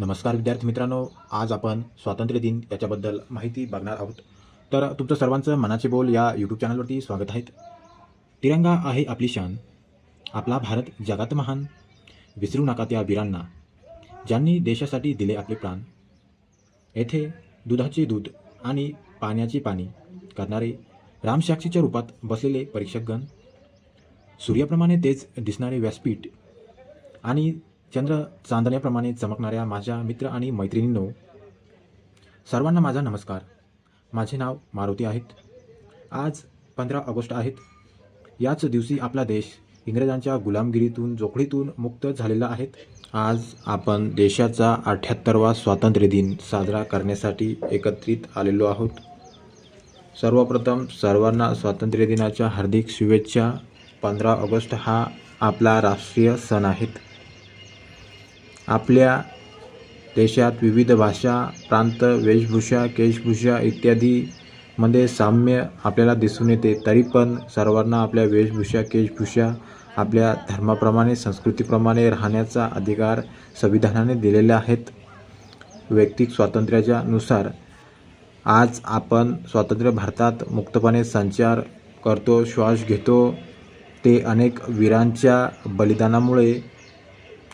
नमस्कार विद्यार्थी मित्रांनो आज आपण स्वातंत्र्य दिन याच्याबद्दल माहिती बघणार आहोत. तर तुमचं सर्वांचं मनाचे बोल या यूट्यूब चॅनलवरती स्वागत आहेत तिरंगा आहे आपली शान आपला भारत जगात महान. विसरू नका त्या वीरांना ज्यांनी देशासाठी दिले आपले प्राण. येथे दुधाचे दूध आणि पाण्याचे पाणी करणारे रामसाक्षीच्या रूपात बसलेले परीक्षकगण सूर्याप्रमाणे तेच दिसणारे व्यासपीठ आणि चंद्र चांदण्याप्रमाणे चमकणाऱ्या माझ्या मित्र आणि मैत्रिणींनो सर्वांना माझा नमस्कार. माझे नाव मारुती आहेत. आज पंधरा ऑगस्ट आहेत. याच दिवशी आपला देश इंग्रजांच्या गुलामगिरीतून जोखडीतून मुक्त झालेला आहे. आज आपण देशाचा अठ्ठ्याहत्तरवा स्वातंत्र्य दिन साजरा करण्यासाठी एकत्रित आलेलो आहोत. सर्वप्रथम सर्वांना स्वातंत्र्य दिनाच्या हार्दिक शुभेच्छा. पंधरा ऑगस्ट हा आपला राष्ट्रीय सण आहेत आपल्या देशात विविध भाषा प्रांत वेशभूषा केशभूषा इत्यादीमध्ये साम्य आपल्याला दिसून येते. तरी पण सर्वांना आपल्या वेशभूषा केशभूषा आपल्या धर्माप्रमाणे संस्कृतीप्रमाणे राहण्याचा अधिकार संविधानाने दिलेले आहेत. वैयक्तिक स्वातंत्र्याच्या नुसार आज आपण स्वातंत्र्य भारतात मुक्तपणे संचार करतो श्वास घेतो. ते अनेक वीरांच्या बलिदानामुळे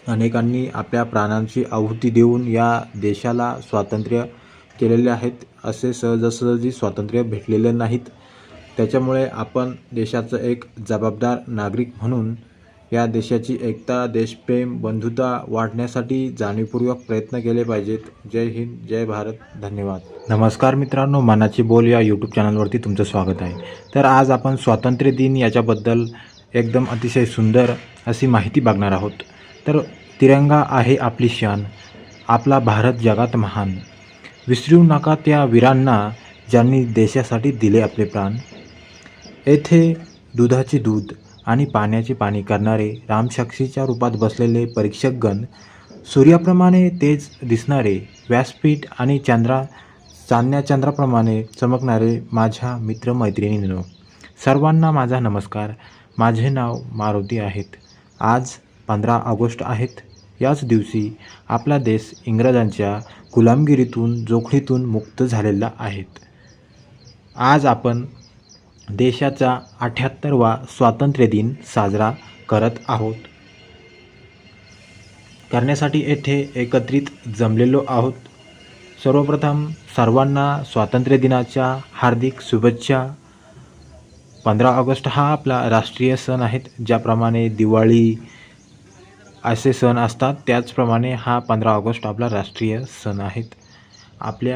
अनेकांनी आपल्या प्राणांची आहुती देऊन या देशाला स्वातंत्र्य केलेले आहेत असे सहजासहजी स्वातंत्र्य भेटलेले नाहीत. त्याच्यामुळे आपण देशाचं एक जबाबदार नागरिक म्हणून या देशाची एकता देशप्रेम बंधुता वाढण्यासाठी जाणीवपूर्वक प्रयत्न केले पाहिजेत. जय हिंद जय भारत. धन्यवाद. नमस्कार मित्रांनो मनाची बोल या यूट्यूब चॅनलवरती तुमचं स्वागत आहे. तर आज आपण स्वातंत्र्य दिन याच्याबद्दल एकदम अतिशय सुंदर अशी माहिती बघणार आहोत. तर तिरंगा आहे आपली शान आपला भारत जगात महान. विसरू नका त्या वीरांना ज्यांनी देशासाठी दिले आपले प्राण. येथे दुधाचे दूध आणि पाण्याचे पाणी करणारे रामसाक्षीच्या रूपात बसलेले परीक्षकगण सूर्याप्रमाणे तेज दिसणारे व्यासपीठ आणि चंद्रा चांदण्या चंद्राप्रमाणे चमकणारे माझ्या मित्रमैत्रिणींनो सर्वांना माझा नमस्कार. माझे नाव मारुती आहेत. आज पंधरा ऑगस्ट आहेत. याच दिवशी आपला देश इंग्रजांच्या गुलामगिरीतून जोखडीतून मुक्त झालेला आहेत आज आपण देशाचा अठ्ठ्याहत्तरवा स्वातंत्र्य दिन साजरा करत आहोत. करण्यासाठी येथे एकत्रित जमलेलो आहोत. सर्वप्रथम सर्वांना स्वातंत्र्य दिनाच्या हार्दिक शुभेच्छा. पंधरा ऑगस्ट हा आपला राष्ट्रीय सण आहेत ज्याप्रमाणे दिवाळी असे सण असतात. त्याचप्रमाणे हा पंधरा ऑगस्ट आपला राष्ट्रीय सण आहेत. आपल्या